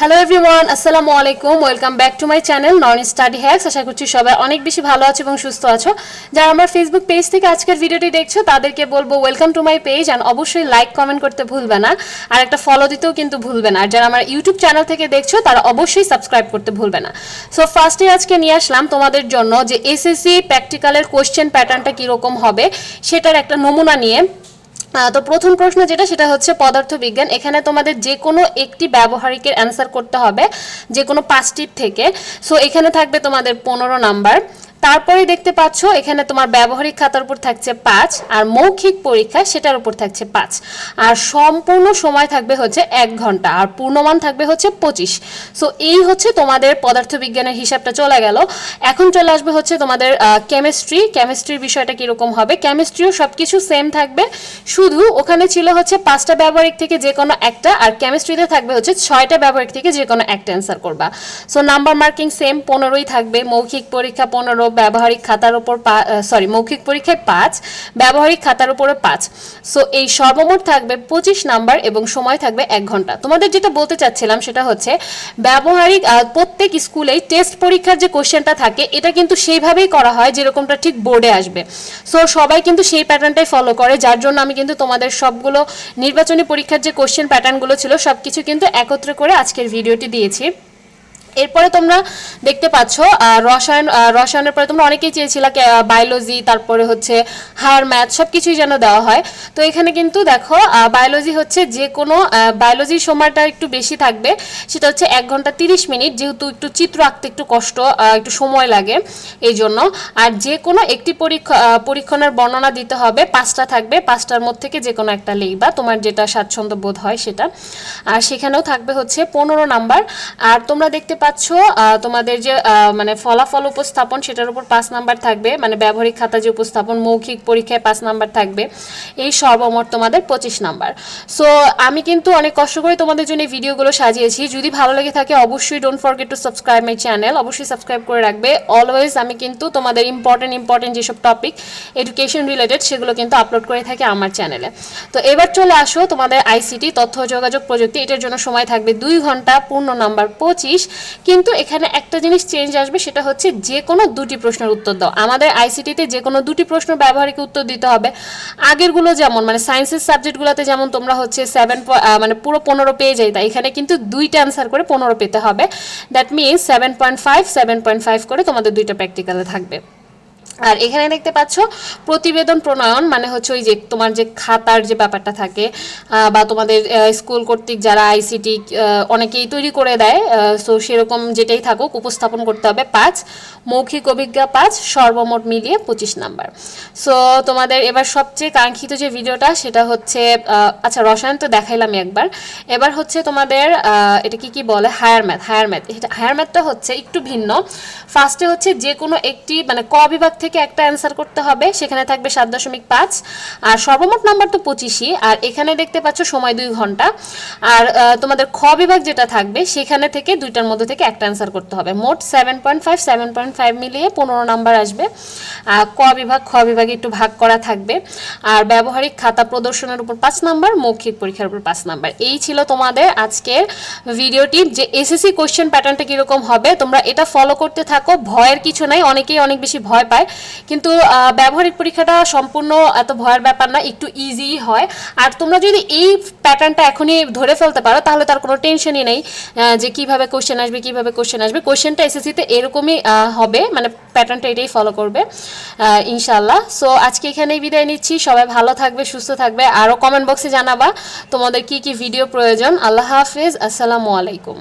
Hello everyone আসসালামু আলাইকুম welcome back to my channel non study hacks আশা করছি সবাই অনেক বেশি ভালো আছো এবং সুস্থ আছো। যারা আমার ফেসবুক পেজ থেকে আজকের ভিডিওটি দেখছ, তাদেরকে বলব welcome to my page and অবশ্যই লাইক কমেন্ট করতে ভুলবে না। আর একটা ফলো দিতেও কিন্তু ভুলবে না। আর যারা আমার ইউটিউব চ্যানেল থেকে দেখছ, তারা অবশ্যই সাবস্ক্রাইব করতে ভুলবে না। সো ফার্স্টে আজকে নিয়ে আসলাম তোমাদের জন্য যে এসএসসি প্র্যাকটিক্যালের কোশ্চেন প্যাটার্নটা কীরকম হবে, সেটার একটা নমুনা নিয়ে। তো প্রথম প্রশ্ন যেটা, সেটা হচ্ছে পদার্থবিজ্ঞান। এখানে তোমাদের যে কোনো একটি ব্যবহারিকের অ্যান্সার করতে হবে যে কোনো পাঁচটির থেকে। সো এখানে থাকবে তোমাদের পনেরো নাম্বার তারপরে দেখতে পাচ্ছ, এখানে তোমার ব্যবহারিক খাতার উপর থাকছে পাঁচ আর মৌখিক পরীক্ষা সেটার উপর থাকছে পাঁচ। আর সম্পূর্ণ সময় থাকবে হচ্ছে এক ঘণ্টা আর পূর্ণমান থাকবে হচ্ছে পঁচিশ। সো এই হচ্ছে তোমাদের পদার্থবিজ্ঞানের হিসাবটা চলে গেল। এখন চলে আসবে হচ্ছে তোমাদের কেমিস্ট্রি কেমিস্ট্রির বিষয়টা কীরকম হবে? কেমিস্ট্রিও সব কিছু সেম থাকবে। শুধু ওখানে ছিল হচ্ছে পাঁচটা ব্যবহারিক থেকে যে কোনো একটা আর কেমিস্ট্রিতে থাকবে হচ্ছে ছয়টা ব্যবহারিক থেকে যে কোনো একটা অ্যান্সার করবা। সো নাম্বার মার্কিং সেম পনেরোই থাকবে, মৌখিক পরীক্ষা পনেরো ব্যবহারিক খাতার উপর সরি মৌখিক পরীক্ষায় পাঁচ, ব্যবহারিক খাতার উপরে পাঁচ। সো এই সর্বমোট থাকবে পঁচিশ নাম্বার এবং সময় থাকবে এক ঘণ্টা। তোমাদের যেটা বলতে চাচ্ছিলাম সেটা হচ্ছে, ব্যবহারিক প্রত্যেক স্কুলেই টেস্ট পরীক্ষার যে কোশ্চেনটা থাকে, এটা কিন্তু সেইভাবেই করা হয় যেরকমটা ঠিক বোর্ডে আসবে। সো সবাই কিন্তু সেই প্যাটার্নটাই ফলো করে, যার জন্য আমি কিন্তু তোমাদের সবগুলো নির্বাচনী পরীক্ষার যে কোশ্চেন প্যাটার্নগুলো ছিল সব কিছু কিন্তু একত্র করে আজকের ভিডিওটি দিয়েছি। এরপরে তোমরা দেখতে পাচ্ছ রসায়ন রসায়নের পরে তোমরা অনেকেই চেয়েছিলে বায়োলজি তারপরে হচ্ছে হায়ার ম্যাথ সব কিছুই যেন দেওয়া হয়। তো এখানে কিন্তু দেখো বায়োলজি হচ্ছে যে কোনো বায়োলজির সময়টা একটু বেশি থাকবে। সেটা হচ্ছে এক ঘণ্টা তিরিশ মিনিট, যেহেতু একটু চিত্র আঁকতে একটু কষ্ট একটু সময় লাগে এই জন্য আর যে কোনো একটি পরীক্ষা পরীক্ষণের বর্ণনা দিতে হবে, পাঁচটা থাকবে, পাঁচটার মধ্যে থেকে যে কোনো একটা লিখবা তোমার যেটা স্বাচ্ছন্দ্য বোধ হয় সেটা। আর সেখানেও থাকবে হচ্ছে পনেরো নাম্বার। আর তোমরা দেখতে পাচ্ছ আহ, তোমাদের যে মানে ফলাফল উপস্থাপন সেটার উপর পাঁচ নাম্বার থাকবে মানে ব্যবহারিক খাতা যে উপস্থাপন মৌখিক পরীক্ষায় পাঁচ নাম্বার থাকবে এই সর্বমোট তোমাদের পঁচিশ নাম্বার। সো আমি কিন্তু অনেক কষ্ট করে তোমাদের জন্য এই ভিডিওগুলো সাজিয়েছি। যদি ভালো লেগে থাকে অবশ্যই don't forget to subscribe my channel অবশ্যই সাবস্ক্রাইব করে রাখবে। অলওয়েজ আমি কিন্তু তোমাদের ইম্পর্টেন্ট ইম্পর্টেন্ট যেসব টপিক এডুকেশন রিলেটেড সেগুলো কিন্তু আপলোড করে থাকি আমার চ্যানেলে তো এবার চলে আসো তোমাদের আইসিটি তথ্য যোগাযোগ প্রযুক্তি এটার জন্য সময় থাকবে দুই ঘণ্টা পূর্ণ নাম্বার পঁচিশ। কিন্তু এখানে একটা জিনিস চেঞ্জ আসবে, সেটা হচ্ছে যে কোনো দুটি প্রশ্নের উত্তর দাও। আমাদের আইসিটিতে যে কোনো দুটি প্রশ্ন ব্যবহারিক উত্তর দিতে হবে। আগেরগুলো যেমন মানে সায়েন্সের সাবজেক্টগুলোতে যেমন তোমরা হচ্ছে সেভেন মানে পুরো পনেরো পেয়ে যাই যাইতা এখানে কিন্তু দুইটা অ্যান্সার করে পনেরো পেতে হবে। That means seven point five seven point five করে তোমাদের দুইটা প্র্যাকটিক্যালে থাকবে। আর এখানে দেখতে পাচ্ছ প্রতিবেদন প্রণয়ন মানে হচ্ছে ওই যে তোমার যে খাতার যে ব্যাপারটা থাকে বা তোমাদের স্কুল কর্তৃক যারা আইসিটি অনেকেই তৈরি করে দেয় সো সেরকম যেটাই থাকুক উপস্থাপন করতে হবে পাঁচ, মৌখিক অভিজ্ঞা পাঁচ, সর্বমোট মিলিয়ে পঁচিশ নাম্বার। সো তোমাদের এবার সবচেয়ে কাঙ্ক্ষিত যে ভিডিওটা সেটা হচ্ছে আচ্ছা রসায়ন তো দেখাইলামই একবার। এবার হচ্ছে তোমাদের এটা কি কি বলে? Higher math higher math. Higher ম্যাথটা হচ্ছে একটু ভিন্ন। ফার্স্টে হচ্ছে যে কোনো একটি মানে ক বিভাগ থেকে একটা অ্যান্সার করতে হবে, সেখানে থাকবে সাত দশমিক পাঁচ। আর সর্বমোট নাম্বার তো পঁচিশই, আর এখানে দেখতে পাচ্ছ সময় দুই ঘণ্টা। আর তোমাদের খ বিভাগ যেটা থাকবে, সেখানে থেকে দুইটার মধ্যে থেকে একটা অ্যান্সার করতে হবে। মোট seven point five seven point five মিলিয়ে পনেরো নাম্বার আসবে। আর ক বিভাগ, খ বিভাগে একটু ভাগ করা থাকবে। আর ব্যবহারিক খাতা প্রদর্শনের উপর পাঁচ নাম্বার মৌখিক পরীক্ষার উপর পাঁচ নাম্বার এই ছিল তোমাদের আজকের ভিডিওটি যে এসএসসি কোশ্চেন প্যাটার্নটা কীরকম হবে, তোমরা এটা ফলো করতে থাকো। ভয়ের কিছু নাই, অনেকেই অনেক বেশি ভয় পায়। কিন্তু আহ, ব্যবহারিক পরীক্ষাটা সম্পূর্ণ এত ভয়ের ব্যাপার না একটু ইজিই হয়। আর তোমরা যদি এই প্যাটার্নটা এখনই ধরে ফেলতে পারো তাহলে তার কোনো টেনশনই নেই যে কীভাবে কোশ্চেন আসবে কীভাবে কোশ্চেন আসবে। কোশ্চেনটা এসএসসিতে এরকমই হবে মানে প্যাটার্নটা এটাই ফলো করবে ইনশাল্লাহ সো আজকে এখানেই বিদায় নিচ্ছি। সবাই ভালো থাকবে সুস্থ থাকবে। আরও কমেন্ট বক্সে জানাবা তোমাদের কি কি ভিডিও প্রয়োজন। আল্লাহ হাফিজ। আসসালামু আলাইকুম।